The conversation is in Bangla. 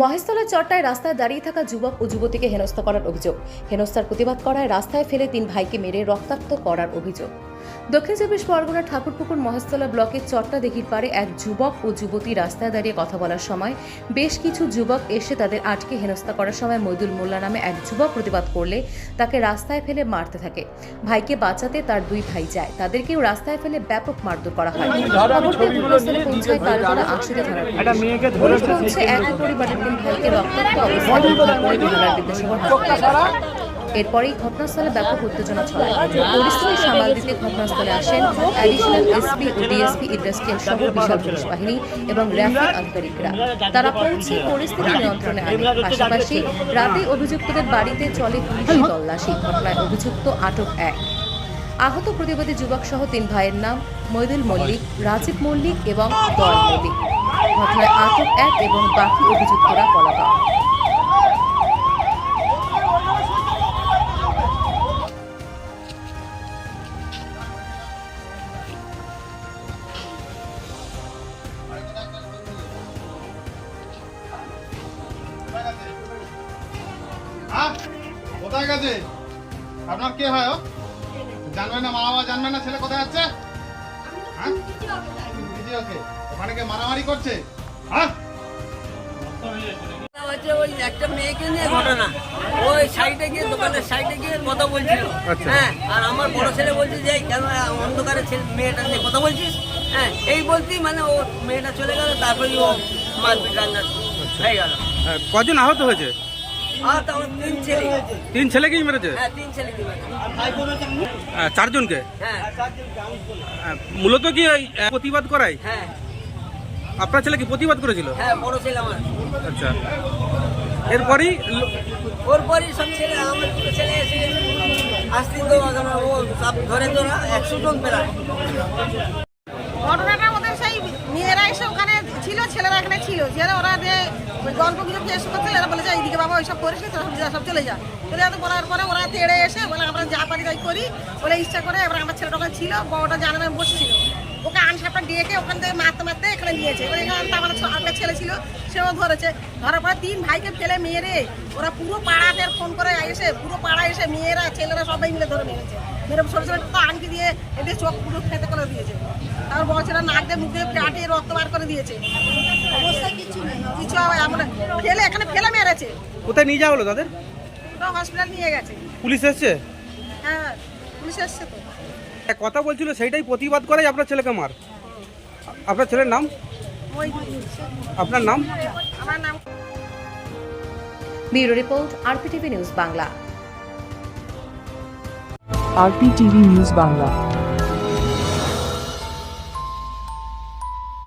মহেশতলা চট্টায় রাস্তায় দাঁড়িয়ে থাকা যুবক ও যুবতীকে হেনস্থা করার অভিযোগ। হেনস্থার প্রতিবাদ করায় রাস্তায় ফেলে তিন ভাইকে মেরে রক্তাক্ত করার অভিযোগ। দক্ষিণ চব্বিশ পরগনা ঠাকুরপুকুর মহেশতলা ব্লকের চট্টা দিঘির পাড়ে এক যুবক ও যুবতী রাস্তায় দাঁড়িয়ে কথা বলার সময় বেশ কিছু যুবক এসে তাদের আটকে হেনস্থা করার সময় মইদুল মোল্লা নামে এক যুবক প্রতিবাদ করলে তাকে রাস্তায় ফেলে মারতে থাকে। ভাইকে বাঁচাতে তার দুই ভাই যায়। তাদেরকেও রাস্তায় ফেলে ব্যাপক মারধর করা হয়। পৌঁছায় থানার পরিবারের তিন ভাইকে রক্তাক্ত অবস্থায় বিদ্যাসাগর এরপরেই ঘটনাস্থলে ব্যাপক উত্তেজনা ছড়ায়। পরিস্থিতি সামাল দিতে ঘটনাস্থলে আসেন অ্যাডিশনাল এসপি ও ডিএসপি ইন্ডাস্ট্রিয়াল সহ বিশাল পুলিশ বাহিনী এবং র্যাফের আধিকারিকরা। তারা পৌঁছে পরিস্থিতি নিয়ন্ত্রণে আনে। পাশাপাশি রাতে অভিযুক্তদের বাড়িতে চলে পুলিশি তল্লাশি। ঘটনায় অভিযুক্ত আটক এক। আহত প্রতিবাদী যুবক সহ তিন ভাইয়ের নাম মইদুল মল্লিক, রাজীব মল্লিক এবং দল মল্লিক। ঘটনায় আটক এক এবং বাকি অভিযুক্তরা পলাতক। কোথায় গেছে? আপনার কে হয় ও? জানবে না মা বাবা জানবে না ছেলে কোথায় যাচ্ছে? হ্যাঁ? ওকে ওখানে কে মারামারি করছে? হ্যাঁ? হচ্ছে ওই একটা মেয়েকে নিয়ে ঘটনা। ওই সাইডে গিয়ে দোকানের সাইডে গিয়ে কথা বলছিল। হ্যাঁ আর আমার বড় ছেলে বলছে যে কেন অন্ধকারে ছেলে মেয়েটা নিয়ে কথা বলছিস? হ্যাঁ এই বলতেই মানে ও মেয়েটা চলে গেল তারপরে ও মারপিট রান্না হয়ে গেল। হ্যাঁ, কজন আহত হয়েছে? তিন ছেলে। তিন ছেলেকেই মেরেছে? হ্যাঁ কি মেরেছে। হ্যাঁ, চারজনকে? হ্যাঁ। মূলত কি ওই প্রতিবাদ করাই হ্যাঁ। আপনার ছেলে কি প্রতিবাদ করেছিল? হ্যাঁ বড় ছেলে আমার। আচ্ছা। এরপরই লো- ওর পরই সব ছেলে আমার ছেলে এসে আসতে তো ধরে তোরা একশো জন ঘটনাটা ওদের সেই মেয়েরা এসে ওখানে ছিল ছেলেরা এখানে ছিল যে ওরা যে ওই গল্প গুজব শেষ করছে এরা বলেছে এইদিকে বাবা ওইসব করিস নি, সব যা, চলে যা। চলে যাতে বলার পরে ওরা তেড়ে এসে বলে আমরা যা পারি তাই করি। বলে ইচ্ছা করে এবার আমার ছেলেটা ওখানে ছিল বড়টা জানে না বসছিল। ওকে আনসারটা ডেকে ওখান থেকে মারতে মারতে এখানে নিয়েছে। এখানে তো আমার একটা ছেলে ছিল সেও ধরেছে। ধরার পরে তিন ভাইকে ফেলে মেয়েরে ওরা পুরো পাড়াতে ফোন করে এসে পুরো পাড়া এসে মেয়েরা ছেলেরা সবাই মিলে ধরে মেরেছে। মেরে ছোট ছোট তো আনকি দিয়ে এদের চোখ পুরো ফেটে করে দিয়েছে। তারপর বড় ছেলে নাক দিয়ে মুখ পেটে রক্ত বার করে দিয়েছে। অবস্থা কিছু নেই। কিছু আমরা ফেলে এখানে ফেলে মেরেছে। কোথায় নিয়ে যাওয়া হলো তাদের? তো হসপিটাল নিয়ে গেছে। পুলিশ এসছে? হ্যাঁ পুলিশ এসছে তো। কথা বলছিল সেইটাই প্রতিবাদ করাই আপনার ছেলেকে মার। আপনার ছেলের নাম? ওই আপনার নাম? আমার নাম bureau report RPTV news Bangla. RPTV news Bangla